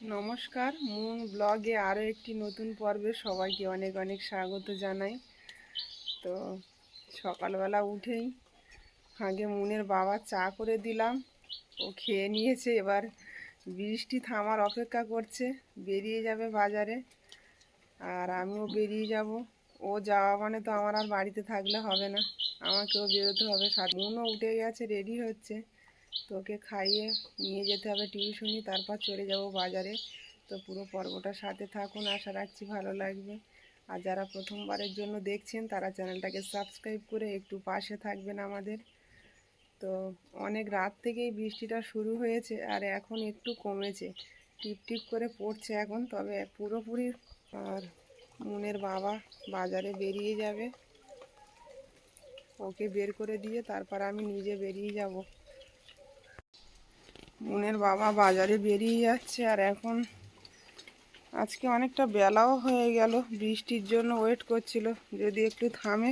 নমস্কার, মুন ব্লগে আরও একটি নতুন পর্বে সবাইকে অনেক অনেক স্বাগত জানাই। তো সকালবেলা উঠেই আগে মুনের বাবা চা করে দিলাম, ও খেয়ে নিয়েছে, এবার বৃষ্টি থামার অপেক্ষা করছে, বেরিয়ে যাবে বাজারে। আর আমিও বেরিয়ে যাব, ও যাওয়া মানে তো আমার আর বাড়িতে থাকলে হবে না, আমাকেও বেরোতে হবে মুনও উঠে গেছে রেডি হচ্ছে। তোকে খাইয়ে নিয়ে যেতে হবে টিউশনি, তারপর চলে যাব বাজারে। তো পুরো পর্বটার সাথে থাকুন, আশা রাখছি ভালো লাগবে। আর যারা প্রথমবারের জন্য দেখছেন, তারা চ্যানেলটাকে সাবস্ক্রাইব করে একটু পাশে থাকবেন আমাদের। তো অনেক রাত থেকেই বৃষ্টিটা শুরু হয়েছে, আর এখন একটু কমেছে। টিপ টিপ করে পড়ছে এখন, তবে পুরোপুরি আর মনের বাবা বাজারে বেরিয়ে যাবে। ওকে বের করে দিয়ে তারপর আমি নিজে বেরিয়ে যাব। মনের বাবা বাজারে বেরিয়ে যাচ্ছে আর এখন আজকে অনেকটা বেলাও হয়ে গেল। বৃষ্টির জন্য ওয়েট করছিল। যদি একটু থামে,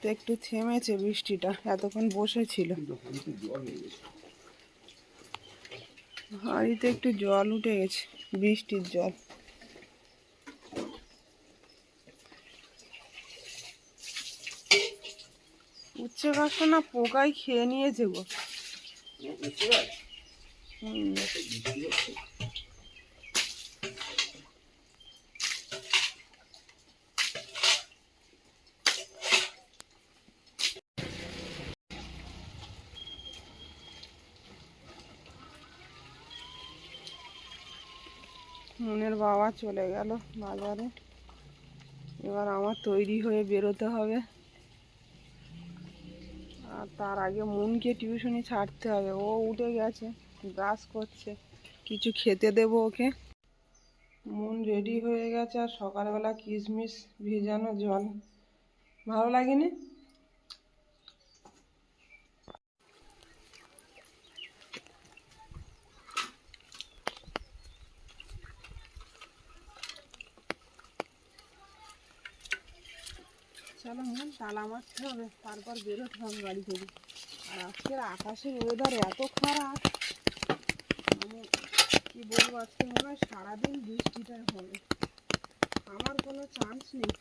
তো একটু থেমেছে বৃষ্টিটা। এতক্ষণ বসেছিল। হাঁড়িতে একটু জল উঠে গেছে, বৃষ্টির জল। উচ্ছে গাছটা না পোকায় খেয়ে নিয়েছে গো। মনের বাবা চলে গেল বাজারে। এবার আমার তৈরি হয়ে বেরোতে হবে। আর তার আগে মনকে টিউশনি ছাড়তে হবে। ও উঠে গেছে। ব্রাশ করছে। কিছু খেতে দেব ওকে। মন রেডি হয়ে গেছে আর সকালবেলা কিশমিশ ভিজানো জল। ভালো লাগেনি? চলো মন, তালা মারতে হবে। তারপর বেরোতে হবে বাড়ি থেকে। আর আজকের আকাশের ওয়েদার এত খারাপ। কি বলব? আজকে মনে হয় সারাদিন বৃষ্টিটা হবে। আমার কোনো চান্স নেই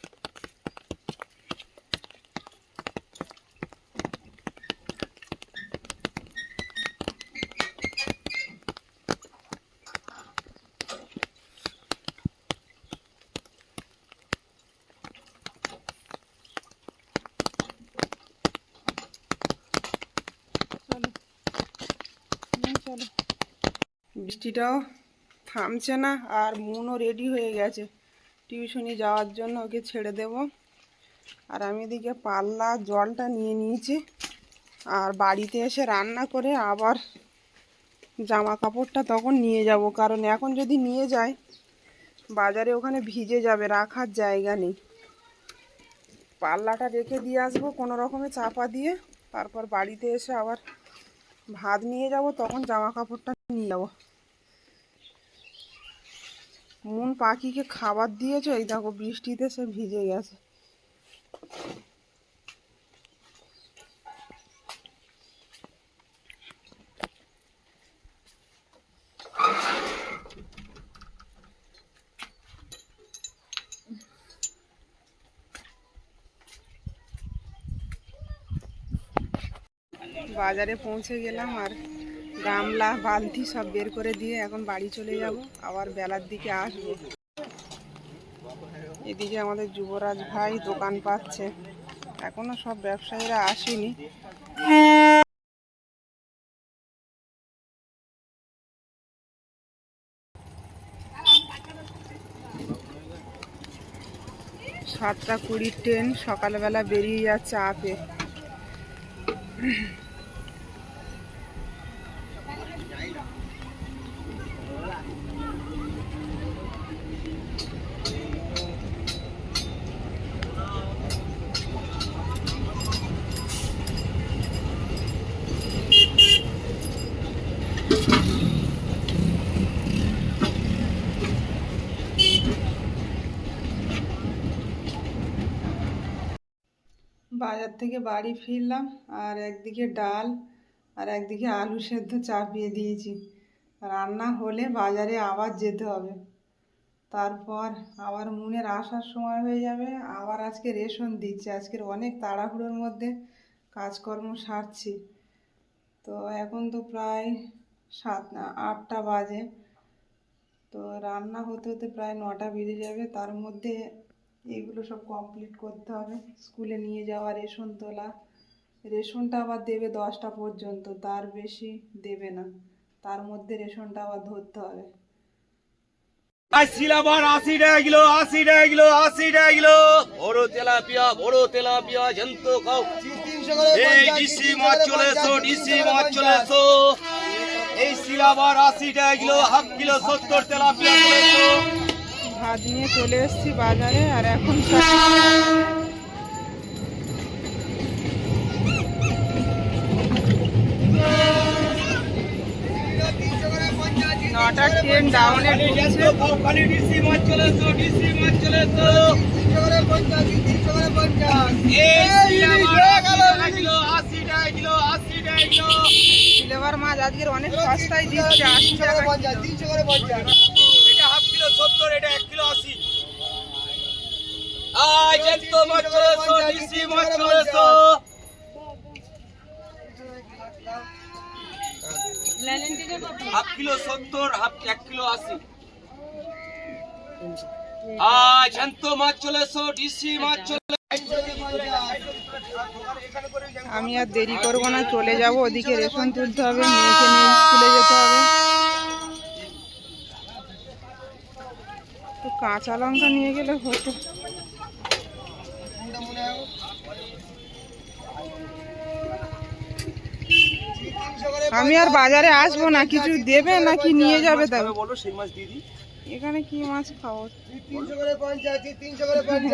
চলো হুম, চলো বৃষ্টিটাও থামছে না আর মনও রেডি হয়ে গেছে। টিউশনি যাওয়ার জন্য ওকে ছেড়ে দেব। আর আমি এদিকে পাল্লা জলটা নিয়ে নিয়েছি। আর বাড়িতে এসে রান্না করে আবার জামা কাপড়টা তখন নিয়ে যাব। কারণ এখন যদি নিয়ে যাই বাজারে ওখানে ভিজে যাবে, রাখার জায়গা নেই। পাল্লাটা রেখে দিয়ে আসব কোনো রকমে চাপা দিয়ে। তারপর বাড়িতে এসে আবার ভাত নিয়ে যাব, তখন জামা কাপড়টা নিয়ে যাব। মন পাখিকে খাবার দিয়েছ এই দেখো বৃষ্টিতে সে ভিজে গেছে। বাজারে পৌঁছে গেলাম আর গামলা, বালতি সব বের করে দিয়ে এখন বাড়ি চলে যাব। আবার বেলার দিকে আসব। এদিকে আমাদের যুবরাজ ভাই দোকান পাচ্ছে। এখনও সব ব্যবসায়ীরা আসেনি। সাতটা কুড়ির ট্রেন সকালবেলা বেরিয়ে যাচ্ছে আপে। বাজার থেকে বাড়ি ফিরলাম আর একদিকে ডাল আর একদিকে আলু সেদ্ধ চাপিয়ে দিয়েছি। রান্না হলে বাজারে আবার যেতে হবে। তারপর আবার মুনের আসার সময় হয়ে যাবে। আবার আজকে রেশন দিচ্ছে। আজকের অনেক তাড়াহুড়োর মধ্যে কাজকর্ম সারছি। তো এখন তো প্রায় সাত, আটটা বাজে। তো রান্না হতে হতে প্রায় নটা বেজে যাবে। তার মধ্যে এগুলো সব কমপ্লিট করতে হবে। স্কুলে নিয়ে যাওয়া রেশন তোলা। রেশনটা আবার দেবে দশটা পর্যন্ত, তার বেশি দেবে না। তার মধ্যে রেশনটা আবার ধরতে হবে। বড় তেলাপিয়া তেলাপিয়া এই ডিসি মাছ চলে এসো, ডিসি মাছ এই সিলাবার আশি টাকা কিলো, হাফ কিলো, সত্তর তেলাপিয়া ভাত নিয়ে চলে এসেছি বাজারে আর এখন মাছ আজকের অনেক সস্তায় দিচ্ছে আশি টাকা। এটা হাফ কিলো সত্তর এটা এক কিলো আশি। মাছ ডিসি মাছ চলে হাফ কিলো সত্তর হাফ এক কিলো আশি। জ্যান্ত মাছ চলে এসো ডিসি মাছ চলে আমি আর দেরি করব না চলে যাব ওদিকে রেশন তুলতে হবে মেয়েকে নিয়ে স্কুলে যেতে হবে। তো কাঁচা লঙ্কা নিয়ে গেলে হতো। আমি আর বাজারে আসব না কিছু দেবে নাকি নিয়ে যাবে তাই বলো সেই মাছ দিদি এখানে কি মাছ খাব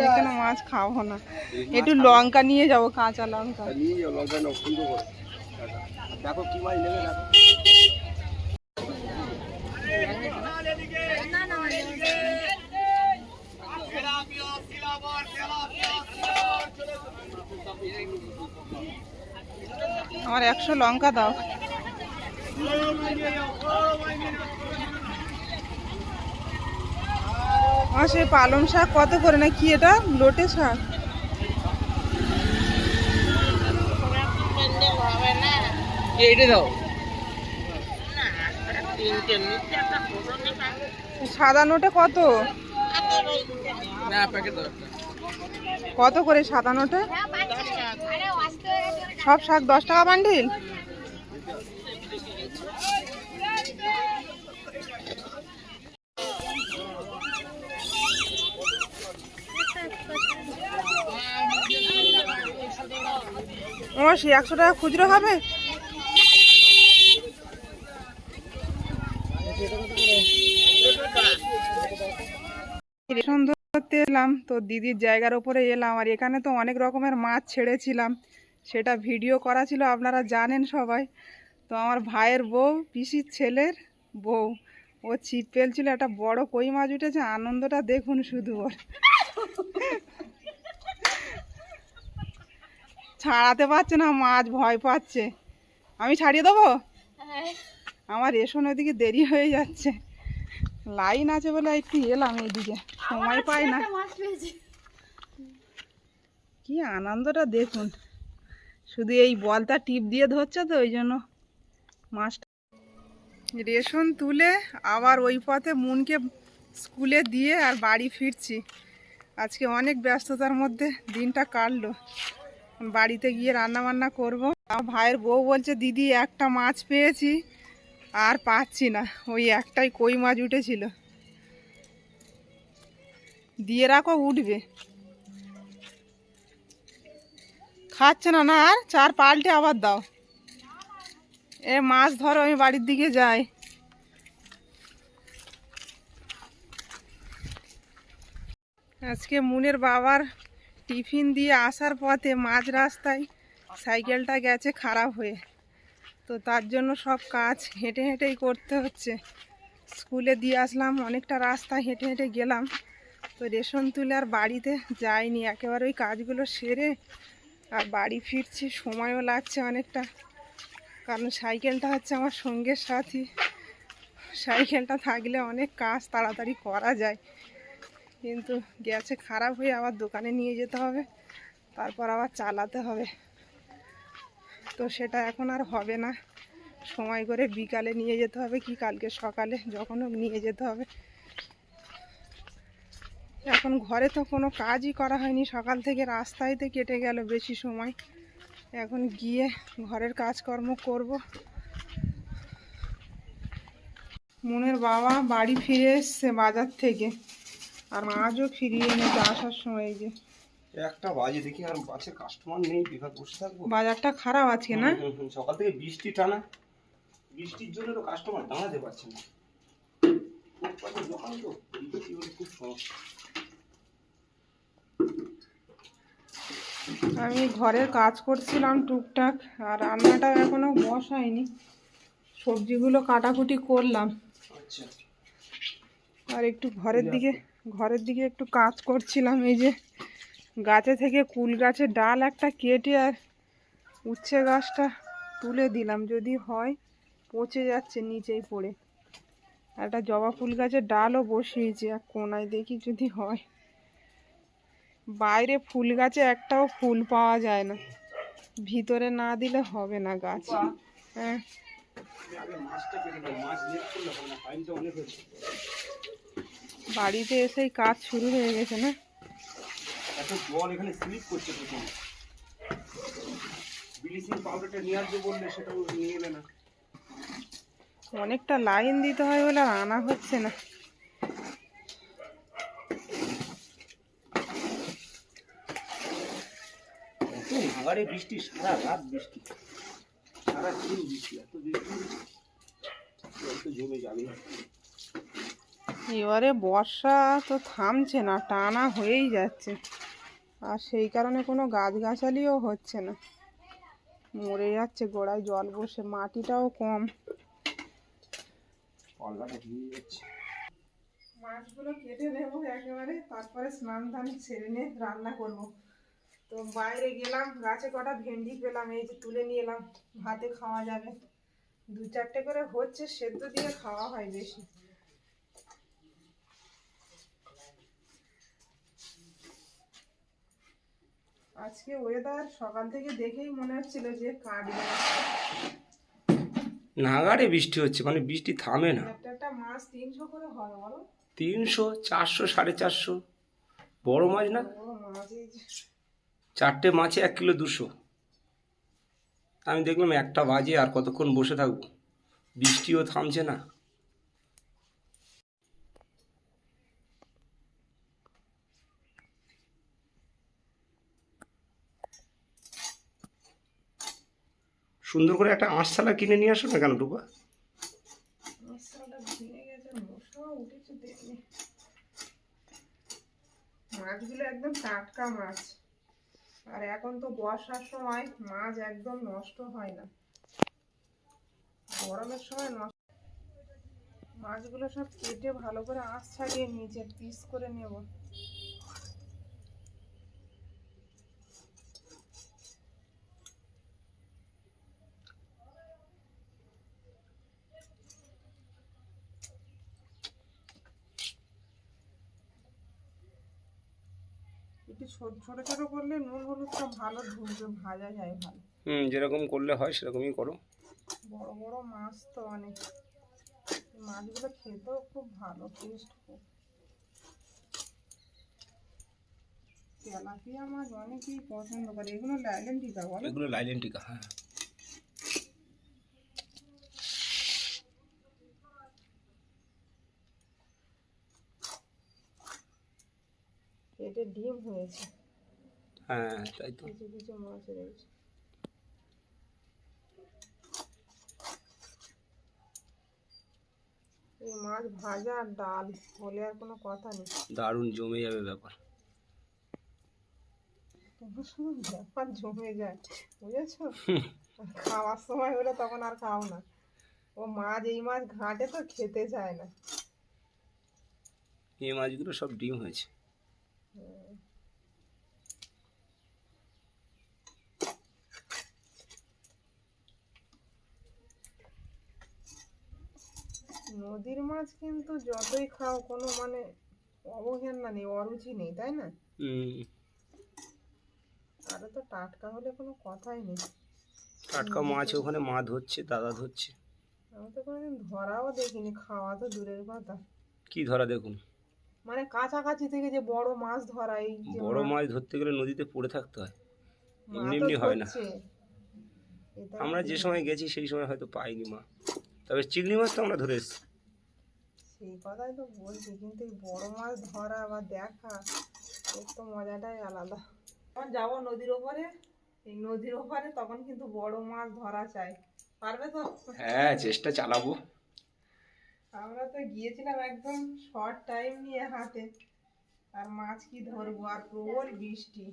এখানে মাছ খাব না। একটু লঙ্কা নিয়ে যাব কাঁচা লঙ্কা। দেখো কি মাছ নেবে আমার একশো লঙ্কা দাও। আমার সেই পালং শাক কত করে না কি এটা? লোটে শাক। দাও। সাদা নোটে কত? কত করে সাদা নোটে? সব শাক দশ টাকা বান্ডিল? সে একশো টাকা খুচরো হবে? রেশন ধরতে এলাম তো দিদির জায়গার উপরে এলাম আর এখানে তো অনেক রকমের মাছ ছেড়েছিলাম। সেটা ভিডিও করা ছিল আপনারা জানেন সবাই। তো আমার ভাইয়ের বউ পিসির ছেলের বউ ও ছিপ ফেলছিল একটা বড় কই মাছ উঠেছে আনন্দটা দেখুন শুধু ওর। ছাড়াতে পারছে না মাছ ভয় পাচ্ছে। আমি ছাড়িয়ে দেবো? আমার রেশন ওদিকে দেরি হয়ে যাচ্ছে। লাইন আছে বলে একটু এলাম এইদিকে। সময় পাই না। কি আনন্দটা দেখুন। শুধু এই বলটা টিপ দিয়ে ধরছে তো ওই জন্য মাছটা রেশন তুলে আবার ওই পথে মুনকে স্কুলে দিয়ে আর বাড়ি ফিরছি। আজকে অনেক ব্যস্ততার মধ্যে দিনটা কাটলো। বাড়িতে গিয়ে রান্না বান্না করব ভাইয়ের বউ বলছে দিদি একটা মাছ পেয়েছি। আর পাচ্ছি না। ওই একটাই কই মাছ উঠেছিল। দিয়ে রাখো, উঠবে। খাচ্ছে না না, আর চার পাল্টে আবার দাও। এ মাছ ধরো, আমি বাড়ির দিকে যাই। আজকে মুনের বাবার টিফিন দিয়ে আসার পথে মাঝ রাস্তায় সাইকেলটা গেছে খারাপ হয়ে। তো তার জন্য সব কাজ হেঁটে হেঁটেই করতে হচ্ছে। স্কুলে দিয়ে আসলাম, অনেকটা রাস্তা হেঁটে হেঁটে গেলাম। তো রেশন তুলে আর বাড়িতে যাইনি, একেবারে ওই কাজগুলো সেরে আর বাড়ি ফিরছি, সময়ও লাগছে অনেকটা। কারণ সাইকেলটা হচ্ছে আমার সঙ্গের সাথী। সাইকেলটা থাকলে অনেক কাজ তাড়াতাড়ি করা যায়। কিন্তু গেছে খারাপ হয়ে আবার দোকানে নিয়ে যেতে হবে, তারপর আবার চালাতে হবে। তো সেটা এখন আর হবে না। সময় করে বিকালে নিয়ে যেতে হবে কি কালকে সকালে যখন হোক নিয়ে যেতে হবে। এখন ঘরে তো কোনো কাজই করা হয়নি। সকাল থেকে রাস্তায়তে কেটে গেল বেশি সময়। এখন গিয়ে ঘরের কাজকর্ম করব। মনের বাবা বাড়ি ফিরে এসছে বাজার থেকে। আর আজও ফিরিয়ে এনেছে আসার সময় যে। একটা বাজে দেখি আর কাস্টমার নেই বসে থাকব? বাজারটা খারাপ আজকে না? সকাল থেকে বৃষ্টি টানা। বৃষ্টির জন্য তো কাস্টমার দাঁড়াতে পারছে না। দোকান তো বৃষ্টি হলে খুব সমস্যা। আমি ঘরের কাজ করছিলাম টুকটাক আর রান্নাটা এখনও বসাইনি সবজিগুলো কাটাকুটি করলাম। আচ্ছা। আর একটু ঘরের দিকে ঘরের দিকে একটু কাজ করছিলাম এই যে গাছে থেকে কুল গাছের ডাল একটা কেটে আর উচ্ছে গাছটা তুলে দিলাম। যদি হয় পচে যাচ্ছে নিচেই পড়ে। একটা জবা ফুল গাছের ডালও বসিয়েছি আর কোনায় দেখি যদি হয়। বাইরে ফুল গাছে একটাও ফুল পাওয়া যায় না। ভিতরে না দিলে হবে না গাছ। হ্যাঁ। বাড়িতে এসেই কাজ শুরু হয়ে গেছে না? এত জল এখানে স্লিপ করছে প্রথম। ব্লিচিং পাউডারটা নিয়ে আসবে বললে সেটাও নিয়ে এলে না। অনেকটা লাইন দিতে হয় বলে আনা হচ্ছে না। বৃষ্টি সারা রাত বৃষ্টি। সারা দিন বৃষ্টি এত বৃষ্টি। জল জমে যাবে এবারে বর্ষা তো থামছে না টানা হয়েই যাচ্ছে। আর সেই কারণে কোনো গাছগাছালিও হচ্ছে না। মরে যাচ্ছে গোড়ায় জল বসে মাটিটাও কম। মাছগুলো কেটে নেব একেবারে তারপরে স্নান ধান ছেড়ে নিয়ে রান্না করব। তো বাইরে গেলাম গাছে কটা ভেন্ডি পেলাম এই যে তুলে নিয়ে এলাম। ভাতে খাওয়া যাবে। দু চারটে করে হচ্ছে সেদ্ধ দিয়ে খাওয়া হয় বেশি। আজকে ওয়েদার সকাল থেকে দেখেই মনে হচ্ছিল যে কাটবে। নাগারে বৃষ্টি হচ্ছে মানে বৃষ্টি থামে না। একটা মাছ তিনশো করে হয় বলো? তিনশো চারশো সাড়ে চারশো। বড় মাছ না? চারটে মাছে এক কিলো দুশো। আমি দেখলাম একটা বাজে আর কতক্ষণ বসে থাকব। বৃষ্টিও থামছে না। সুন্দর করে একটা আঁশশালা কিনে নিয়ে আসো না কেন দেখলে। মাছগুলো একদম টাটকা মাছ। আর এখন তো বর্ষার সময় মাছ একদম নষ্ট হয় না। গরমের সময় মাছগুলো সব কেটে ভালো করে আঁশ ছাড়িয়ে নিচে পিস করে নেব একটু ছোট ছোট করলে নুন হলুদটা ভালো ঢুকবে ভাজা যায় ভালো। হুম যেরকম করলে হয় সেরকমই করো। বড় বড় মাছ তো অনেক। মাছগুলো খেতেও খুব ভালো টেস্ট খুব। তেলাপিয়া মাছ অনেকেই পছন্দ করে। এগুলো লাইলেন টিকা বলে? এগুলো লাইলেন্টিকা হ্যাঁ। ডিম হয়েছে। হ্যাঁ তাই তো। কিছু কিছু মাছ রয়েছে। এই মাছ ভাজা আর ডাল হলে আর কোনো কথা নেই। দারুণ জমে যাবে ব্যাপার। তোমার সময় ব্যাপার জমে যায় বুঝেছ? খাওয়ার সময় হলে তখন আর খাও না। ও মাছ এই মাছ ঘাটে তো খেতে চায় না। এই মাছগুলো সব ডিম হয়েছে। নদীর মাছ কিন্তু যতই খাও কোনো মানে অবহেলনা নেই অরুচি নেই তাই না? হুম। আরও তো টাটকা হলে কোনো কথাই নেই। টাটকা মাছ ওখানে মা ধরছে দাদা ধরছে। আমি তো কোনোদিন ধরাও দেখিনি খাওয়া তো দূরের কথা। কি ধরা দেখুন? মানে কাছাকাছি থেকে যে বড় মাছ ধরা এই যে বড় মাছ ধরতে গেলে নদীতে পড়ে থাকতে হয়। এমনি এমনি হয় না। আমরা যে সময় গেছি সেই সময় হয়তো পাইনি মা। তবে চিংড়ি মাছ তো আমরা ধরে এসেছি। সেই কথাই তো বলছি কিন্তু এই বড় মাছ ধরা বা দেখা এর তো মজাটাই আলাদা। যখন যাব নদীর ওপরে এই নদীর ওপরে তখন কিন্তু বড় মাছ ধরা চাই। পারবে তো? হ্যাঁ চেষ্টা চালাবো। আমরা তো গিয়েছিলাম একদম শর্ট টাইম নিয়ে হাতে আর মাছ কি ধরবো? আর প্রবল বৃষ্টি।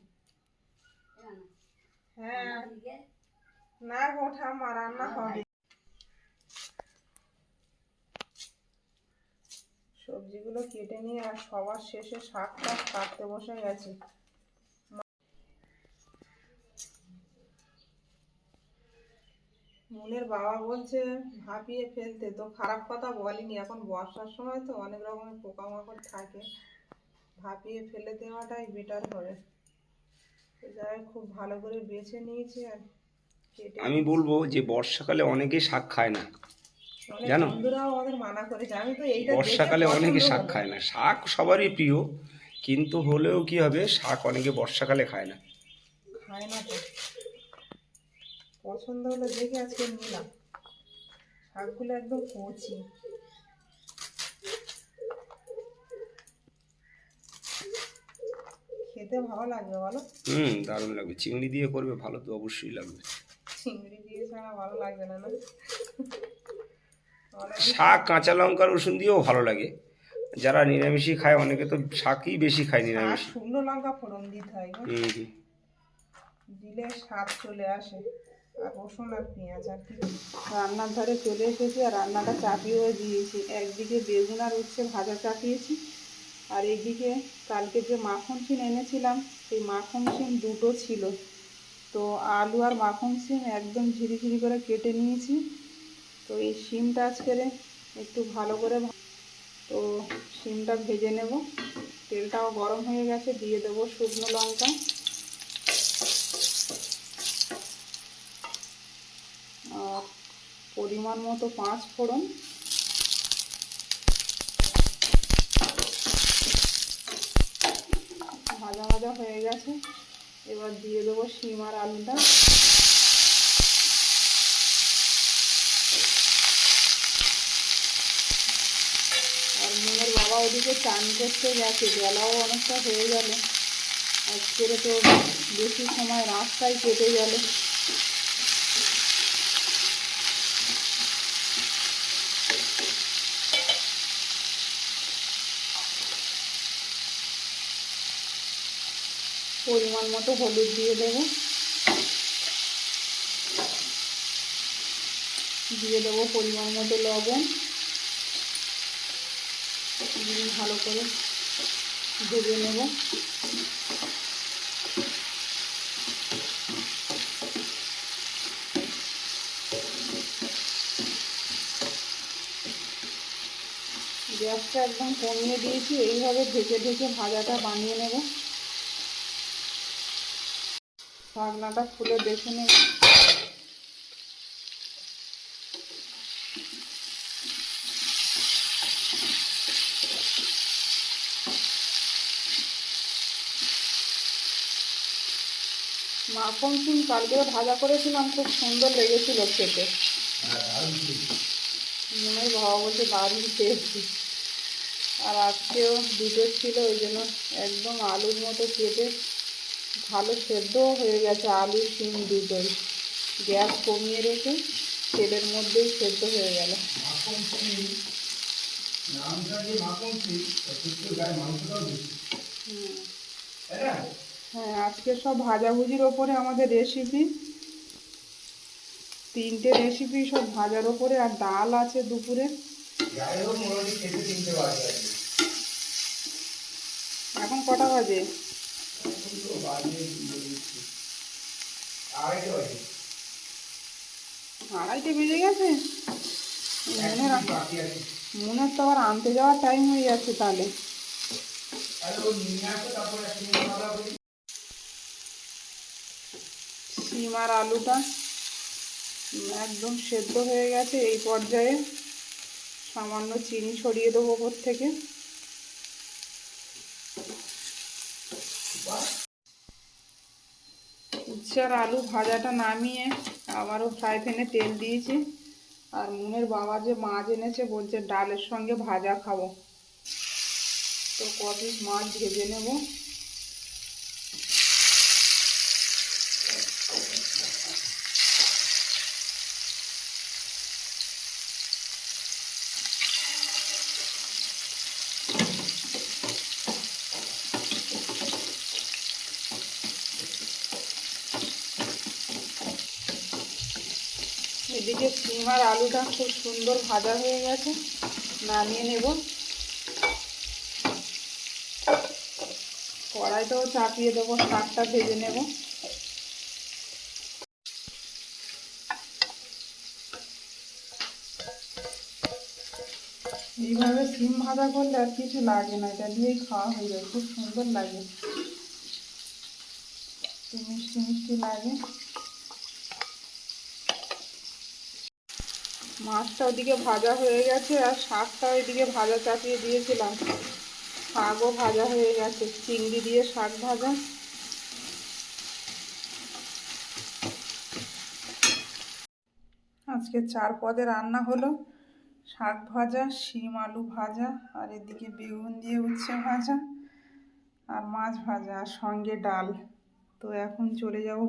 হ্যাঁ। না গো ঠাম্মা, রান্না হবে। সবজিগুলো কেটে নিয়ে আর সবার শেষে শাক টাক কাটতে বসে গেছি। মনের বাবা বলছে ভাপিয়ে ফেলতে। তো খারাপ কথা বলিনি। এখন বর্ষার সময় তো অনেক রকমের পোকামাকড় থাকে। ভাপিয়ে ফেলে দেওয়াটাই বেটার হবে। যাই খুব ভালো করে বেছে নিয়েছি আর আমি বলব যে বর্ষাকালে অনেকেই শাক খায় না। অনেক জানো? মানা বর্ষাকালে অনেকে শাক খায় না। শাক সবারই প্রিয় কিন্তু হলেও কি হবে? শাক অনেকে বর্ষাকালে খায় না। খায় না তো। পছন্দ হলো দেখে আজকে নিলাম। শাকগুলো একদম কচি। খেতে ভালো লাগবে বলো? হুম দারুণ লাগবে। চিংড়ি দিয়ে করবে ভালো তো অবশ্যই লাগবে। চিংড়ি দিয়ে ছাড়া ভালো লাগবে না না? শাক কাঁচা লঙ্কা রসুন দিয়েও ভালো লাগে। যারা নিরামিষই খায় অনেকে তো শাকই বেশি খায় নিরামিষ। শুকনো লঙ্কা ফোড়ন দিতে হয় দিলে স্বাদ চলে আসে। রান্নার ধারে চলে এসেছি আর রান্নাটা চাপিয়েও দিয়েছি। একদিকে বেগুন আর উচ্ছে ভাজা চাপিয়েছি। আর এইদিকে কালকে যে মাখন সিম এনেছিলাম, সেই মাখন সিম দুটো ছিল। তো আলু আর মাখন সিম একদম ঝিরি ঝিরি করে কেটে নিয়েছি। তো এই সিমটা আজকের একটু ভালো করে তো সিমটা ভেজে নেব। তেলটাও গরম হয়ে গেছে, দিয়ে দেবো শুকনো লঙ্কা আর পরিমাণ মতো পাঁচ ফোড়ন। ভাজা ভাজা হয়ে গেছে। এবার দিয়ে দেবো শিম আর আলুটা। আর মেয়ের বাবা ওদিকে চান করতে গেছে, বেলাও অনেকটা হয়ে গেল। আজকের তো বেশি সময় রাস্তায় কেটে গেল। পরিমাণ মতো হলুদ দিয়ে দেবো। দিয়ে দেবো পরিমাণ মতো লবণ। ভালো করে ভেজে নেব। গ্যাসটা একদম কমিয়ে দিয়েছি, এইভাবে ঢেকে ঢেকে ভাজাটা বানিয়ে নেব। ঢাকনাটা খুলে দেখে নেব মাখন সিম কালকেও ভাজা করেছিলাম, খুব সুন্দর লেগেছিল খেতে। মনে বাবা বলছে দারুণ খেয়েছি। আর আজকেও দুটো ছিল, ওই জন্য একদম আলুর মতো কেটে ভালো সেদ্ধও হয়ে গেছে, আলু, শিম দুটোই। গ্যাস কমিয়ে রেখে তেলের মধ্যেই সেদ্ধ হয়ে গেল। হ্যাঁ আজকে সব ভাজাভুজির ওপরে আমাদের রেসিপি তিনটে রেসিপি সব ভাজার ওপরে, আর ডাল আছে দুপুরে। এখন কটা বাজে? আড়াইটে বেজে গেছে? মনে রাখ মনের তো আবার আনতে যাওয়ার টাইম হয়ে যাচ্ছে তাহলে। শিম আর আলুটা একদম সেদ্ধ হয়ে গেছে এই পর্যায়ে। সামান্য চিনি ছড়িয়ে দেবো ওপর থেকে। উচ্ছে আর আলু ভাজাটা নামিয়ে আবারও ফ্রাই প্যানে তেল দিয়েছি। আর মুনের বাবা যে মাছ এনেছে বলছে ডালের সঙ্গে ভাজা খাব। তো কপি মাছ ভেজে নেব এদিকে সিম আর আলুটা খুব সুন্দর ভাজা হয়ে গেছে। নামিয়ে নেব। কড়াইটাও চাপিয়ে দেবো, শাকটা ভেজে নেব। এইভাবে সিম ভাজা করলে আর কিছু লাগে না, এটা দিয়েই খাওয়া হয়ে যায় খুব সুন্দর লাগে। মিষ্টি মিষ্টি লাগে। মাছটা ওদিকে ভাজা হয়ে গেছে আর শাকটা ওইদিকে ভাজা চাপিয়ে দিয়েছিলাম। শাকও ভাজা হয়ে গেছে, চিংড়ি দিয়ে শাক ভাজা। আজকে চার পদে রান্না হলো, শাক ভাজা, শিম আলু ভাজা আর এদিকে বেগুন দিয়ে উচ্ছে ভাজা আর মাছ ভাজা আর সঙ্গে ডাল। তো এখন চলে যাব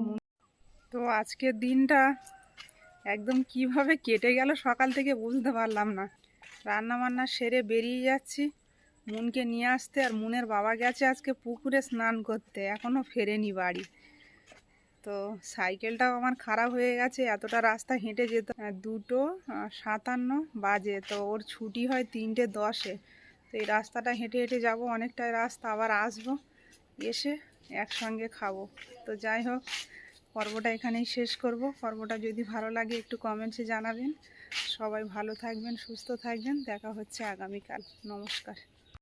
তো আজকের দিনটা একদম কীভাবে কেটে গেল সকাল থেকে বুঝতে পারলাম না। রান্না বান্না সেরে বেরিয়ে যাচ্ছি। মুনকে নিয়ে আসতে আর মুনের বাবা গেছে আজকে পুকুরে স্নান করতে এখনও ফেরেনি বাড়ি। তো সাইকেলটাও আমার খারাপ হয়ে গেছে, এতটা রাস্তা হেঁটে যেত দুটো সাতান্ন বাজে, তো ওর ছুটি হয় তিনটে দশে। তো এই রাস্তাটা হেঁটে হেঁটে যাব, অনেকটাই রাস্তা, আবার আসব, এসে একসঙ্গে খাব। তো যাই হোক পর্বটা এখানেই শেষ করব। পর্বটা যদি ভালো লাগে একটু কমেন্টসে জানাবেন। সবাই ভালো থাকবেন, সুস্থ থাকবেন। দেখা হচ্ছে আগামীকাল। নমস্কার।